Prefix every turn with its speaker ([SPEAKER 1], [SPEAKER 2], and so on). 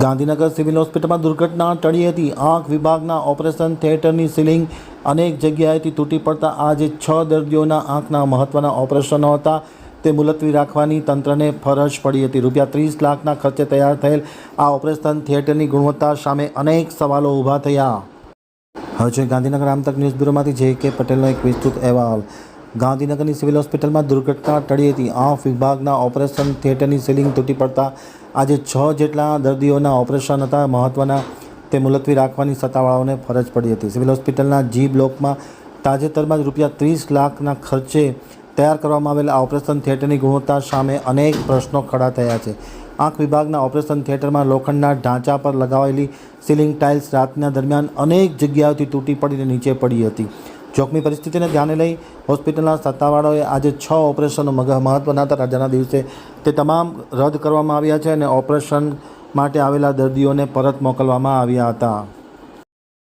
[SPEAKER 1] Gandhinagar civil હોસ્પિટલમાં દુર્ઘટના ટળી હતી. આંખ વિભાગના ઓપરેશન થિયેટરની સીલિંગ અનેક જગ્યાએથી તૂટી પડતા આજે છ દર્દીઓના આંખના મહત્ત્વના ઓપરેશનો હતા. તે મુલતવી રાખવાની તંત્રને ફરજ પડી હતી. રૂપિયા ત્રીસ લાખના ખર્ચે તૈયાર થયેલ આ ઓપરેશન થિયેટરની ગુણવત્તા સામે અનેક સવાલો ઊભા થયા. હવે છે ગાંધીનગર આમતક ન્યૂઝ બ્યુરોમાંથી જે કે પટેલનો એક વિસ્તૃત અહેવાલ. ગાંધીનગરની સિવિલ હોસ્પિટલમાં દુર્ઘટના ટળી હતી. આંખ વિભાગના ઓપરેશન થિયેટરની સીલિંગ તૂટી પડતા આજે છ જેટલા દર્દીઓના ઓપરેશન હતા. મહત્ત્વના તે મુલતવી રાખવાની સત્તાવાળાઓને ફરજ પડી હતી. સિવિલ હોસ્પિટલના જી બ્લોકમાં તાજેતરમાં જ રૂપિયા ત્રીસ લાખના ખર્ચે તૈયાર કરવામાં આવેલા ઓપરેશન થિયેટરની ગુણવત્તા સામે અનેક પ્રશ્નો ખડા થયા છે. આંખ વિભાગના ઓપરેશન થિયેટરમાં લોખંડના ઢાંચા પર લગાવેલી સીલિંગ ટાઇલ્સ રાતના દરમિયાન અનેક જગ્યાઓથી તૂટી પડીને નીચે પડી હતી. જોખમી પરિસ્થિતિને ધ્યાને લઈ હોસ્પિટલના સત્તાવાળાઓએ આજે છ ઓપરેશનો મહત્ત્વના હતા. રજાના દિવસે તે તમામ રદ કરવામાં આવ્યા છે અને ઓપરેશન માટે આવેલા દર્દીઓને પરત મોકલવામાં આવ્યા હતા.